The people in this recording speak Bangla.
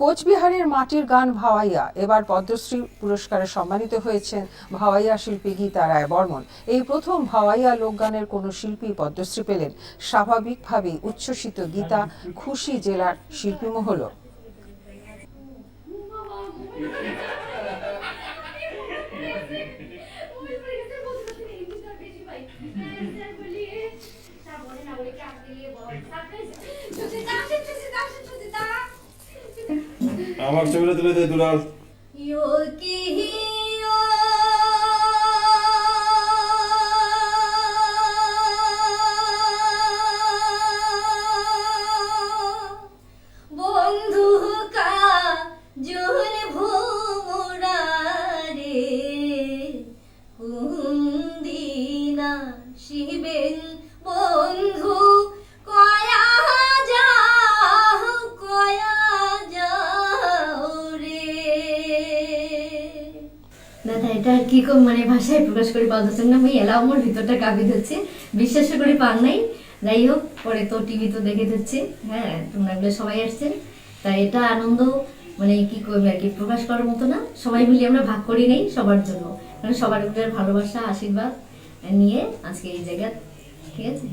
কোচবিহারের মাটির গান ভাওয়াইয়া, এবার পদ্মশ্রী পুরস্কারে সম্মানিত হয়েছেন ভাওয়াইয়া শিল্পী গীতা রায় বর্মন। এই প্রথম ভাওয়াইয়া লোকগানের কোনো শিল্পী পদ্মশ্রী পেলেন। স্বাভাবিকভাবেই উচ্ছ্বসিত গীতা খুশি জেলার শিল্পী মহল আমার ছবিটা তুলে দে দুলাল। শিবেন বন্ধু দাদা, এটা কি মানে ভাষায় প্রকাশ করে পাওয়া না। আমি এলাও আমার ভিতরটা কাঁপি ধরছে। বিশ্বাস করে পান নাই। যাই হোক, পরে তো টিভি তো দেখে দিচ্ছে হ্যাঁ তোমরা এগুলো সবাই আসছেন। তাই এটা আনন্দ মানে কি করবে আর কি, প্রকাশ করার মতো না। সবাই মিলে আমরা ভাগ করি নেই সবার জন্য। মানে সবার উপরে ভালোবাসা, আশীর্বাদ নিয়ে আজকে এই জায়গা। ঠিক আছে?